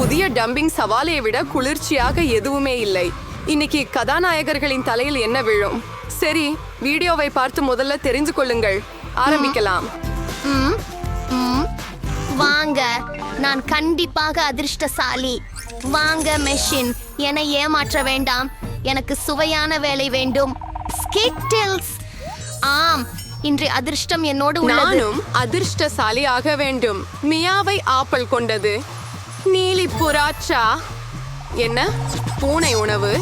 புதிய டம்பிங் சவாலையை விட குளிர்ச்சியாக எதுவுமே இல்லை. இன்னைக்கு கதாநாயகர்களின் தலையில் என்ன விழும்? சரி வீடியோவை பார்த்து முதல்ல தெரிந்து கொள்ளுங்கள். ஆரம்பிக்கலாம். வாங்க நான் கண்டிப்பாக அதிர்ஷ்டசாலி. வாங்க மெஷின் என்னை ஏமாற்ற வேண்டாம். எனக்கு சுவையான வேலை வேண்டும். ஸ்கிட்டில்ஸ் ஆம் இன்று அதிர்ஷ்டம் என்னோடு நானும் அதிர்ஷ்டசாலி ஆக வேண்டும். மியாவை ஆப்பல் கொண்டது. நீலி புறாச்சா என்ன? பூனை உணவு?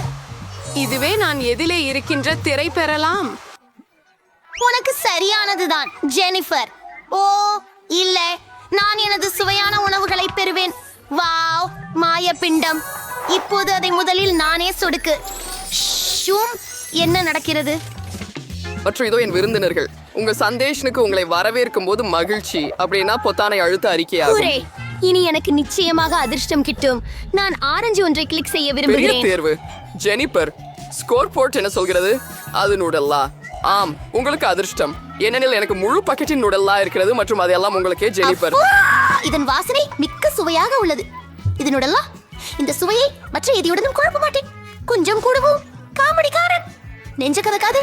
இதுவே நான் எதிலே இருக்கின்ற திரை பெறலாம். உனக்கு சரியானதுதான் ஜெனிஃபர். ஓ இல்ல. நான் எனது சுவையான உணவுகளை பெறுவேன். வாவ் மாயப்பிண்டம். இப்போது அதை முதலில் நானே சொடுக்கு. ஷூம் என்ன நடக்கிறது? மற்றும் இதோ என் விருந்தினர்கள். உங்க சந்தேஷனுக்கு உங்களை வரவேற்கும் போது மகிழ்ச்சி. அப்படின்னா பொத்தானை அழுத்த அறிக்கையாகும். இனி எனக்கு நிச்சயமாக அதிர்ஷ்டம் கிட்டும். நான் ஆரஞ்சு ஒன்றை கிளிக் செய்ய விரும்புகிறேன். தேர்வு. ஜெனிபர் ஸ்கோர் போர்ட் என்ன சொல்கிறது? அது நுடல்லா ஆம் உங்களுக்கு அதிர்ஷ்டம். ஏனெனில் எனக்கு முழு பக்கெட்டின் நுடல்லா இருக்கிறது மற்றும் அதெல்லாம் உங்களுக்கே ஜெனிபர்! இதன் வாசனை மிக்க சுவையாக உள்ளது. இதனுடலா இந்த சுவையை மற்ற எதையுடனும் குழப்ப மாட்டேன். கொஞ்சம் கூடவும். காமெடிக்காரன். நெஞ்ச கதக்காது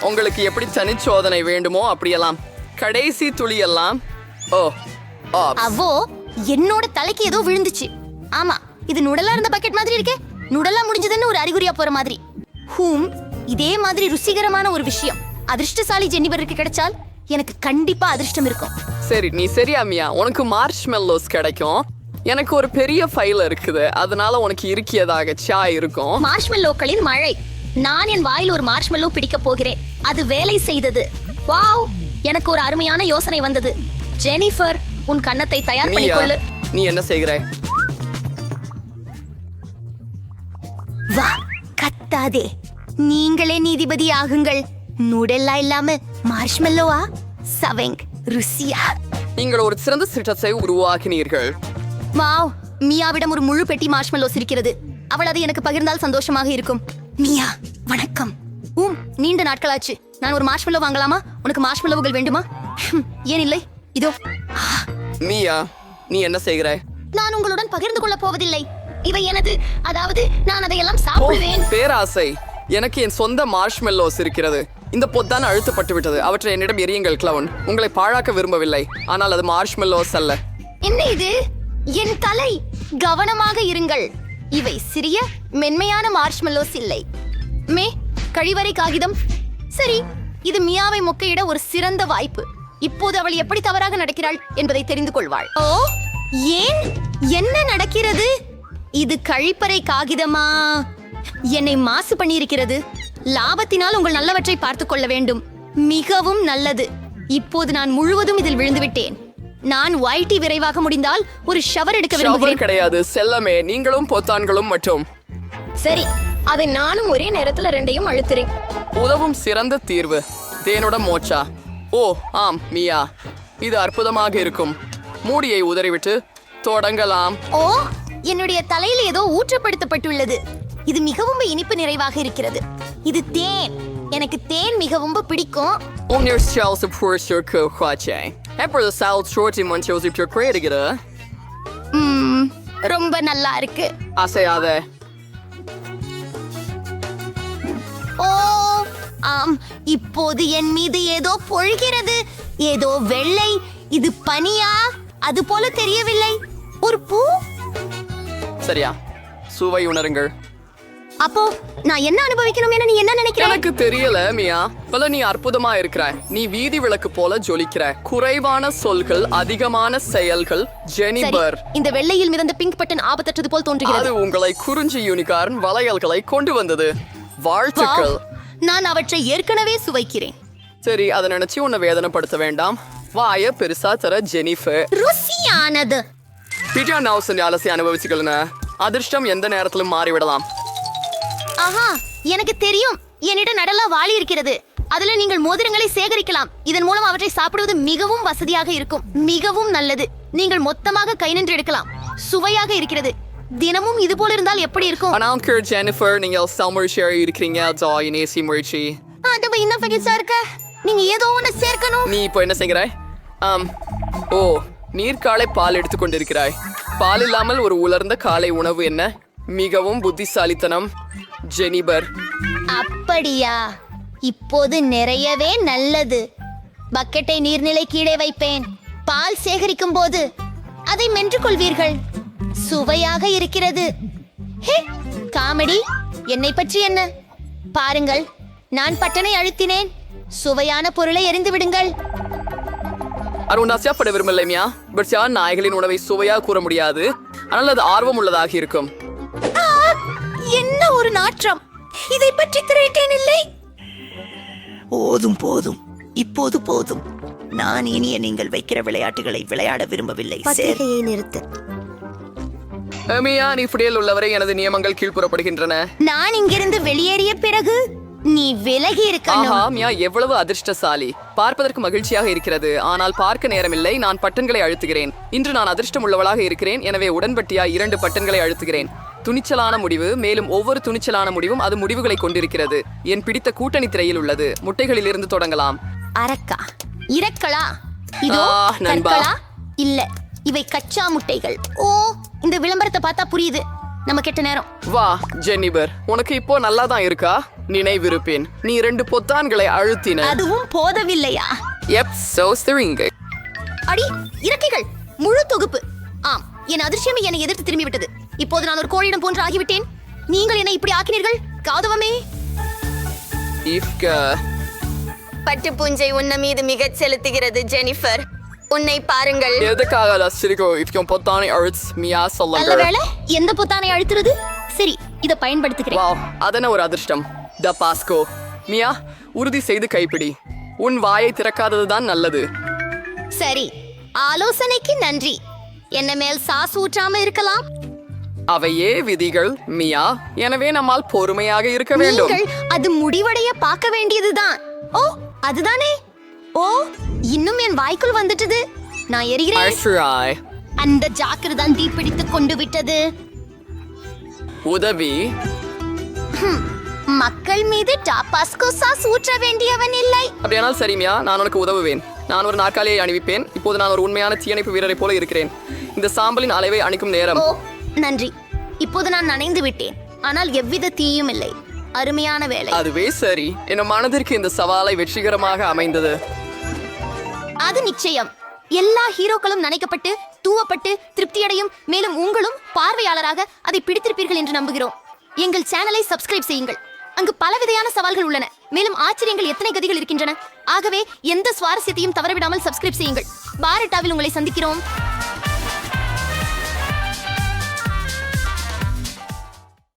உங்களுக்கு எப்படி தனிச்சோதனை வேண்டுமோ அப்படியெல்லாம். கடைசி துளி எல்லாம். ஓ. அவோ என்னோட தலைக்கு ஏதோ விழுந்துச்சு. ஆமா இது நுடலா இருந்த பக்கெட் மாதிரி இருக்கே. நுடலா முடிஞ்சதுன்னு ஒரு அறிகுறியா போற மாதிரி. ஹூம் இதே மாதிரி ருசிகரமான ஒரு விஷயம். அதிர்ஷ்டசாலி ஜென்னிபருக்கு கிடைச்சால் எனக்கு கண்டிப்பா அதிர்ஷ்டம் இருக்கும். சரி நீ சரியா மியா. உனக்கு மார்ஷ் மெல்லோஸ் கிடைக்கும். எனக்கு ஒரு பெரிய ஃபைல் இருக்குது. அதனால உனக்கு இருக்கியதாக சா இருக்கும். மார்ஷ்மெல்லோக்களின் மழை. நான் என் வாயில் ஒரு மார்ஷ்மெல்லோ பிடிக்க போகிறேன். அது வேலை செய்தது. வாவ் எனக்கு ஒரு அருமையான யோசனை வந்தது. ஜெனிஃபர் உன் கன்னத்தை தயார் பண்ணிக்கொள்ளு. நீ என்ன செய்கிற? வா கத்தாதே. நீங்களே நீதிபதி ஆகுங்கள். நூடெல்லா இல்லாம மார்ஷ்மெல்லோவா சவெங் ருசியா? நீங்கள் ஒரு சிறந்த சிட்டத்தை உருவாக்கினீர்கள். வாவ் மியாவிடம் ஒரு முழு பெட்டி மார்ஷ்மெல்லோஸ் இருக்கிறது அவள் அதை எனக்கு பகிர்ந்தால் சந்தோஷமாக இருக்கும். மியா வணக்கம். ஊம் நீண்ட நாட்களாச்சு. நான் ஒரு மார்ஷ்மெல்லோ வாங்கலாமா? உனக்கு மார்ஷ்மெல்லோவுகள் வேண்டுமா? ஹம், ஏன் இல்லை? இதோ. ஆ, மியா நீ என்ன செய்கிற? நான் உங்களுடன் பகிர்ந்து கொள்ளப் போவதில்லை. இவை எனது அதாவது நான் அதையெல்லாம் சாப்பிடுவேன். பேராசை. எனக்கு என் சொந்த மார்ஷ்மெல்லோஸ் இருக்கிறது. இந்த பொத்தான் அழுத்தப்பட்டு விட்டது அவற்றை என்னிடம் எரியுங்கள் கிளவுன் உங்களை பாழாக்க விரும்பவில்லை. ஆனால் அது மார்ஷ்மெல்லோஸ் அல்ல. என்ன இது? என் தலை கவனமாக இருங்கள். இவை சிறிய மென்மையான மார்ஷ்மெல்லோஸ் இல்லை. மே கழிவறை காகிதம். சரி இது மியாவை மொக்கையிட ஒரு சிறந்த வாய்ப்பு. இப்போது அவள் எப்படி தவறாக நடக்கிறாள் என்பதை தெரிந்து கொள்வாள். ஓ ஏன்? என்ன நடக்கிறது? இது கழிப்பறை காகிதமா? என்னை மாசு பண்ணியிருக்கிறது. லாபத்தினால் உங்கள் நல்லவற்றை பார்த்துக் கொள்ள வேண்டும். மிகவும் நல்லது. இப்போது நான் முழுவதும் இதில் விழுந்து விட்டேன் நான் ஒயிட்டி விரைவாக முடிந்தால் ஒரு ஷவர் எடுக்க விரும்புகிறேன். கிடையாது. செல்லமே நீங்களும் பொத்தான்களும் மற்றும் சரி அதை நானும் ஒரே நேரத்துல ரெண்டையும் அழுத்துறேன். உதவும் சிறந்த தீர்வு. தேனோட மோச்சா. ஓ ஆம் மியா. இது அற்புதமாக இருக்கும். மூடியை உதறிவிட்டு தொடங்கலாம். ஓ என்னுடைய தலையில் ஏதோ ஊற்றப்படுத்தப்பட்டுள்ளது. இது மிகவும் இனிப்பு நிறைவாக இருக்கிறது. இது தேன். எனக்கு தேன் மிகவும் பிடிக்கும். Unir Charles of Porter Kochache. எப்பொழுது சால் சோட்டி மஞ்சள் இருக்கிற ம்ம், ரொம்ப நல்லா இருக்கு. அசையாத. ஓ ஆம். இப்போது என் மீது ஏதோ பொழிகிறது. ஏதோ வெள்ளை. இது பனியா? அது போல தெரியவில்லை. ஒரு பூ? சரியா. சுவை உணருங்கள். அப்போ நான் என்ன அனுபவிக்கணும் என நீ என்ன நினைக்கிற? எனக்கு தெரியல மியா. பல நீ அற்புதமா இருக்கிற நீ வீதி விளக்கு போல ஜொலிக்கிற குறைவான சொல்கள் அதிகமான செயல்கள் ஜெனிபர். இந்த வெள்ளையில் மிதந்த பிங்க் பட்டன் ஆபத்தற்றது போல் தோன்றுகிறது. அது உங்களை குறிஞ்சி யூனிகார்ன் வளையல்களை கொண்டு வந்தது. வாழ்த்துக்கள். நான் அவற்றை ஏற்கனவே சுவைக்கிறேன். சரி அதை நினைச்சு உன்னை வேதனைப்படுத்த வேண்டாம். வாய பெருசா தர ஜெனிஃபர். ருசியானது. பிஜா நவுசன் அலசி அனுபவிச்சுக்கலன அதிர்ஷ்டம் எந்த நேரத்திலும் மாறிவிடலாம். ஆஹா எனக்கு தெரியும். என்னிடம் நடலா வாளி இருக்கிறது. அதுல நீங்கள் மோதிரங்களை சேகரிக்கலாம். இதன் மூலம் அவற்றை சாப்பிடுவது மிகவும் வசதியாக இருக்கும். மிகவும் நல்லது. நீங்கள் மொத்தமாக கை நின்று எடுக்கலாம். சுவையாக இருக்கிறது. தினமும் இது போல இருந்தால் எப்படி இருக்கும்? ஆனால் ஜெனிஃபர் நீங்கள் சமர்ஷியாக இருக்கிறீங்க. ஜாய் நேசி முயற்சி அது இன்னும் பகிர்ச்சா இருக்க? நீங்க ஏதோ ஒண்ணு சேர்க்கணும். நீ இப்போ என்ன செய்கிறாய்? ஆம் ஓ நீர்க்காலை பால் எடுத்துக் கொண்டிருக்கிறாய். பால் இல்லாமல் ஒரு உலர்ந்த காலை உணவு என்ன? மிகவும் புத்திசாலித்தனம். ஜெனிபர். அப்படியா? இப்போது நிறையவே நல்லது. பக்கெட்டை நீர்நிலை கீழே வைப்பேன். பால் சேகரிக்கும் போது அதை மென்று கொள்வீர்கள். சுவையாக இருக்கிறது. Hey comedy. என்னை பற்றி என்ன? பாருங்கள் நான் பட்டனை அழுத்தினேன். சுவையான பொருளை எறிந்து விடுங்கள். அருண் ஆசையாப்பட விரும்பலை மியா. பட் யார் நாய்களின் உணவை சுவையாக கூற முடியாது. ஆனால் அது ஆர்வம் உள்ளதாக இருக்கும். என்ன ஒரு நாற்றம். இதை பற்றி திரைட்டேன் இல்லை? போதும் போதும். இப்போது போதும். நான் இனிய நீங்கள் வைக்கிற விளையாட்டுகளை விளையாட விரும்பவில்லை பத்திரிகையை நிறுத்து. மியா நீ புடியல் உள்ளவரை எனது நியமங்கள் கீழ்ப்புறப்படுகின்றன. நான் இங்கிருந்து வெளியேறிய பிறகு நீ விலகி ஆஹா இருக்கணும் மியா எவ்வளவு அதிர்ஷ்டசாலி. பார்ப்பதற்கு மகிழ்ச்சியாக இருக்கிறது. ஆனால் பார்க்க நேரமில்லை. நான் பட்டன்களை அழுத்துகிறேன். இன்று நான் அதிர்ஷ்டம் உள்ளவளாக இருக்கிறேன். எனவே உடன்பட்டியா இரண்டு பட்டன்களை அழுத்துகிறேன். துணிச்சலான முடிவு. மேலும் ஒவ்வொரு துணிச்சலான முடிவும் அது முடிவுகளை கொண்டிருக்கிறது. என் பிடித்த கூட்டணி திரையில் உள்ளது. முட்டைகளில் இருந்து தொடங்கலாம். அரக்கா இரக்களா இதோ ஆ, நண்பா. கற்களா இல்ல இவை கச்சா முட்டைகள். ஓ இந்த விளம்பரத்தை பார்த்தா புரியுது. நம்ம கெட்ட நேரம். வா ஜென்னிபர் உனக்கு இப்போ நல்லா தான் இருக்கா? நினைவிருப்பேன். நீ இரண்டு பொத்தான்களை அழுத்தின. அதுவும் போதவில்லையா? எப் சோஸ்தரிங்க அடி இறக்கைகள். முழு தொகுப்பு. ஆம் என் அதிர்ஷ்யமே என்னை எதிர்த்து திரும்பி விட்டது இப்போது நான் ஒரு கோழியிடம் போன்று ஆகிவிட்டேன். நீங்கள் என்னை இப்படி ஆக்கினீர்கள்? காதவமே. இஃப்க பட்டு பூஞ்சை உன்ன மீது மிகச் செலுத்துகிறது ஜெனிஃபர். உன்னை பாருங்கள். எதுக்காக லஸ்டிரிகோ இஃப்கம் பொத்தானை அழுத் மியா சொல்லுங்க வேளை எந்த பொத்தானை அழுத்துறது? சரி இத பயன்படுத்துகிறேன் வாவ் அதன ஒரு அதிர்ஷ்டம். த பாஸ்கோ. மியா உறுதி செய்து கைப்பிடி. உன் வாயை திறக்காததுதான் நல்லது. சரி ஆலோசனைக்கு நன்றி. என்ன மேல் சாஸ் ஊற்றாம இருக்கலாம்? அவையே விதிகள் மியா. எனவே நம்மால் பொறுமையாக இருக்க வேண்டும். அது முடிவடைய பார்க்க வேண்டியதுதான். ஓ அதுதானே? ஓ இன்னும் என் வாய்க்குள் வந்துட்டது. நான் எரிகிறேன். அந்த ஜாக்கிர தான் தீப்பிடித்துக் கொண்டு விட்டது. உதவி. மக்கள் மீது டாபாஸ்கோ சாஸ் ஊற்ற வேண்டியவன் இல்லை. அப்படியானால் சரி மியா நான் உனக்கு உதவுவேன். நான் ஒரு நாற்காலியை அணிவிப்பேன். இப்போது நான் ஒரு உண்மையான தீயணைப்பு வீரரை போல இருக்கிறேன். இந்த சாம்பலின் அளவை அணிக்கும் நேரம். நன்றி. இப்போது நான் நனைந்து விட்டேன். ஆனால் எவ்வித தீயும் இல்லை. அருமையான வேலை அதுவே சரி. என் மனதிற்கு இந்த சவாலை வெற்றிகரமாக அமைந்தது. அது நிச்சயம். எல்லா ஹீரோக்களும் நனைக்கப்பட்டு தூவப்பட்டு திருப்தியடையும். மேலும் உங்களும் பார்வையாளராக அதை பிடித்திருப்பீர்கள் என்று நம்புகிறோம். எங்கள் சேனலை சப்ஸ்கிரைப் செய்யுங்கள். அங்கு பலவிதையான சவால்கள் உள்ளன. மேலும் ஆச்சரியங்கள் எத்தனை கதிகள் இருக்கின்றன? ஆகவே எந்த சுவாரஸ்யத்தையும் தவறவிடாமல் சப்ஸ்கிரைப் செய்யுங்கள். பாரட்டாவில் உங்களை சந்திக்கிறோம்.